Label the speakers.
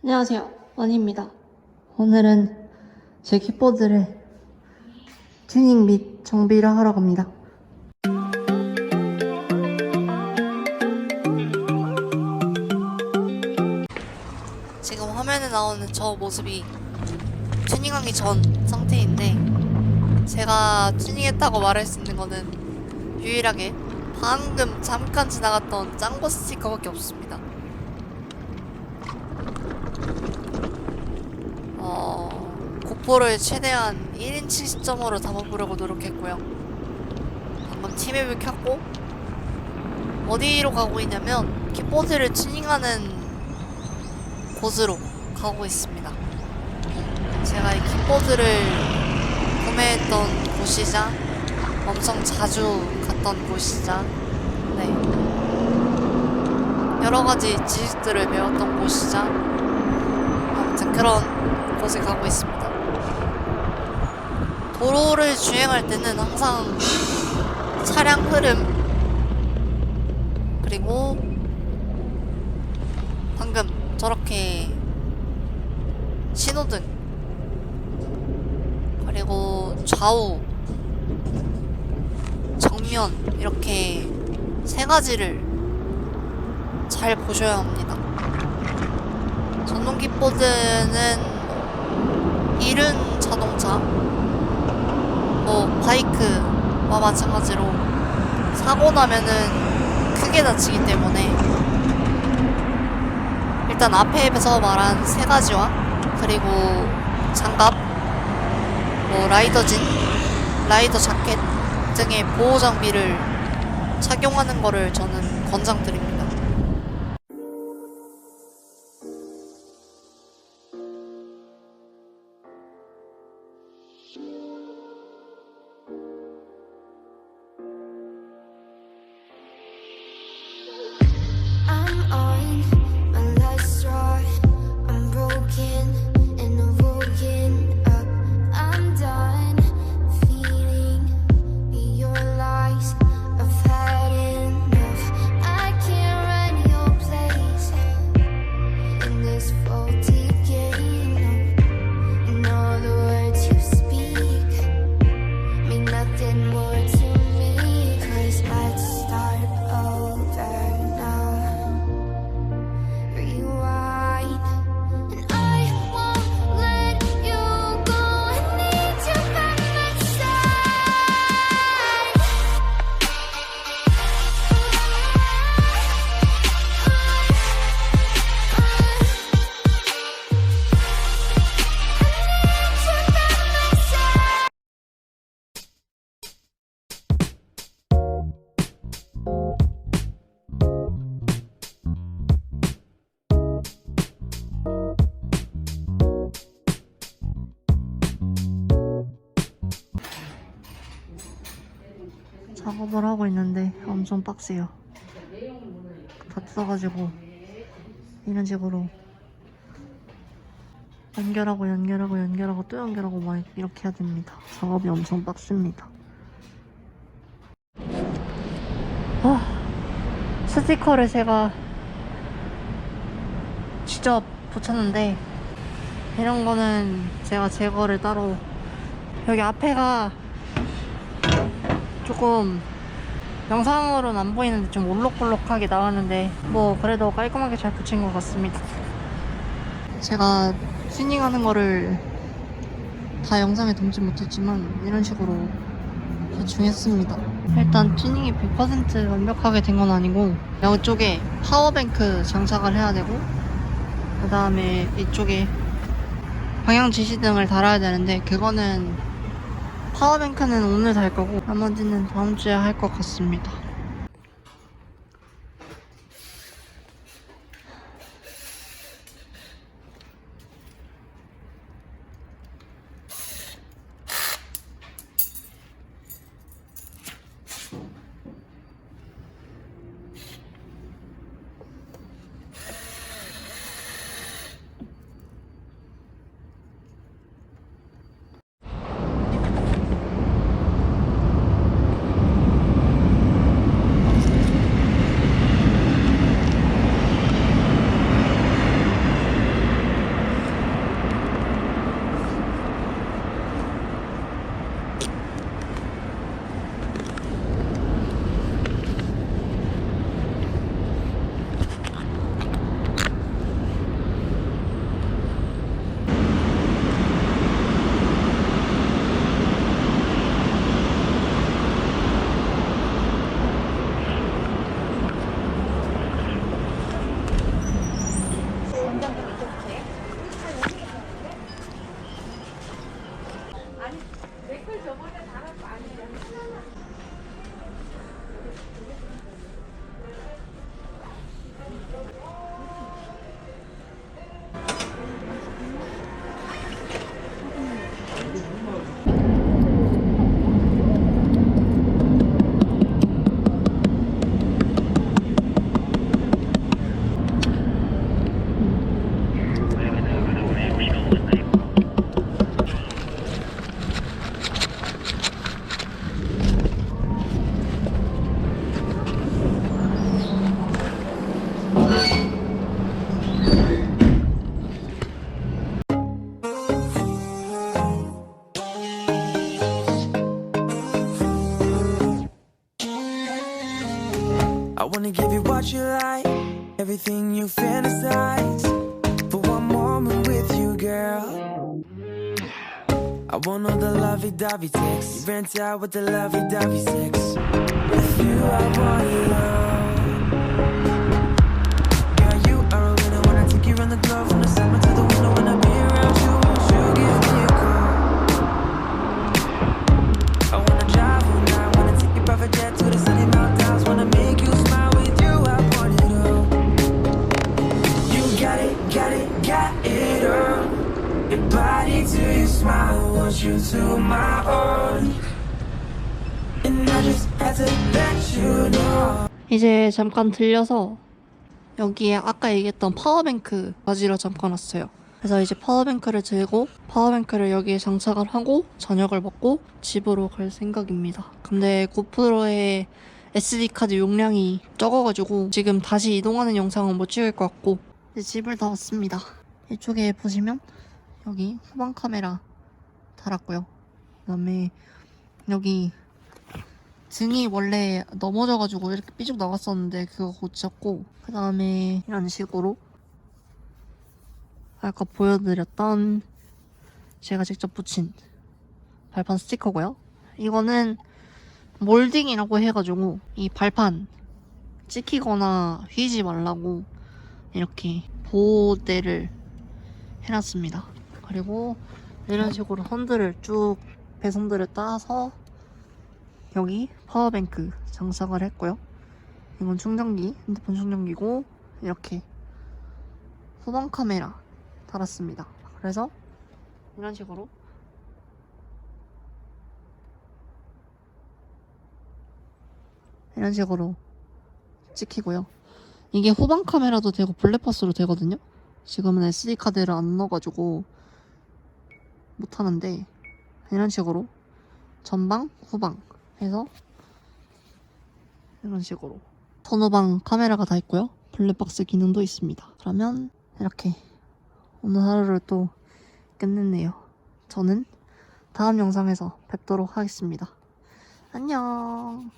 Speaker 1: 안녕하세요. 원희입니다. 오늘은 제 킥보드를 튜닝 및 정비를 하러 갑니다. 지금 화면에 나오는 저 모습이 튜닝하기 전 상태인데 제가 튜닝했다고 말할 수 있는 거는 유일하게 방금 잠깐 지나갔던 짱구 스티커밖에 없습니다. 어, 고포를 최대한 1인치 시점으로 담아보려고 노력했고요. 방금 티맵을 켰고 어디로 가고 있냐면 킥보드를 튜닝하는 곳으로 가고 있습니다. 제가 이 킥보드를 구매했던 곳이자 엄청 자주 갔던 곳이자 네 여러 가지 지식들을 배웠던 곳이자 아무튼 그런 곳에 가고 있습니다. 도로를 주행할 때는 항상 차량 흐름 그리고 방금 저렇게 신호등 그리고 좌우 정면 이렇게 세 가지를 잘 보셔야 합니다. 전동 킥보드는 이른 자동차 뭐 바이크와 마찬가지로 사고 나면은 크게 다치기 때문에 일단 앞에서 말한 세 가지와 그리고 장갑, 뭐 라이더진, 라이더 자켓 등의 보호 장비를 착용하는 거를 저는 권장드립니다. 작업을 하고 있는데 엄청 빡세요. 다 써가지고 이런 식으로 연결하고 연결하고 연결하고 또 연결하고 막 이렇게 해야 됩니다. 작업이 엄청 빡셉니다. 아, 스티커를 제가 직접 붙였는데 이런 거는 제가 제거를 따로 여기 앞에가 조금 영상으로는 안 보이는데 좀 올록볼록하게 나왔는데 뭐 그래도 깔끔하게 잘 붙인 것 같습니다. 제가 튜닝하는 거를 다 영상에 담지 못했지만 이런 식으로 대충 했습니다. 일단 튜닝이 100% 완벽하게 된 건 아니고 이쪽에 파워뱅크 장착을 해야 되고 그 다음에 이쪽에 방향 지시등을 달아야 되는데 그거는 파워뱅크는 오늘 달 거고 나머지는 다음 주에 할 것 같습니다.
Speaker 2: Wanna give you what you like, everything you fantasize. For one moment with you, girl. I want all the lovey dovey sex. You rent out with the lovey dovey sex. With you, I want it all. Girl, you are a winner when I take you around the globe from the summer
Speaker 1: 이제 잠깐 들려서 여기에 아까 얘기했던 파워뱅크 가지러 잠깐 왔어요. 그래서 이제 파워뱅크를 들고 파워뱅크를 여기에 장착을 하고 저녁을 먹고 집으로 갈 생각입니다. 근데 고프로의 SD 카드 용량이 적어가지고 지금 다시 이동하는 영상은 못 찍을 것 같고 이제 집을 다 왔습니다. 이쪽에 보시면 여기 후방 카메라 달았고요. 그다음에 여기 등이 원래 넘어져가지고 이렇게 삐죽 나갔었는데 그거 고쳤고 그 다음에 이런 식으로 아까 보여드렸던 제가 직접 붙인 발판 스티커고요. 이거는 몰딩이라고 해가지고 이 발판 찍히거나 휘지 말라고 이렇게 보호대를 해놨습니다. 그리고 이런 식으로 선들을 쭉 배선들을 따서 여기 파워뱅크 장착을 했고요. 이건 충전기, 핸드폰 충전기고 이렇게 후방 카메라 달았습니다. 그래서 이런 식으로 이런 식으로 찍히고요. 이게 후방 카메라도 되고 블랙박스로 되거든요. 지금은 SD 카드를 안 넣어가지고 못 하는데 이런 식으로 전방, 후방 해서 이런 식으로 전후방 카메라가 다 있고요. 블랙박스 기능도 있습니다. 그러면 이렇게 오늘 하루를 또 끝냈네요. 저는 다음 영상에서 뵙도록 하겠습니다. 안녕.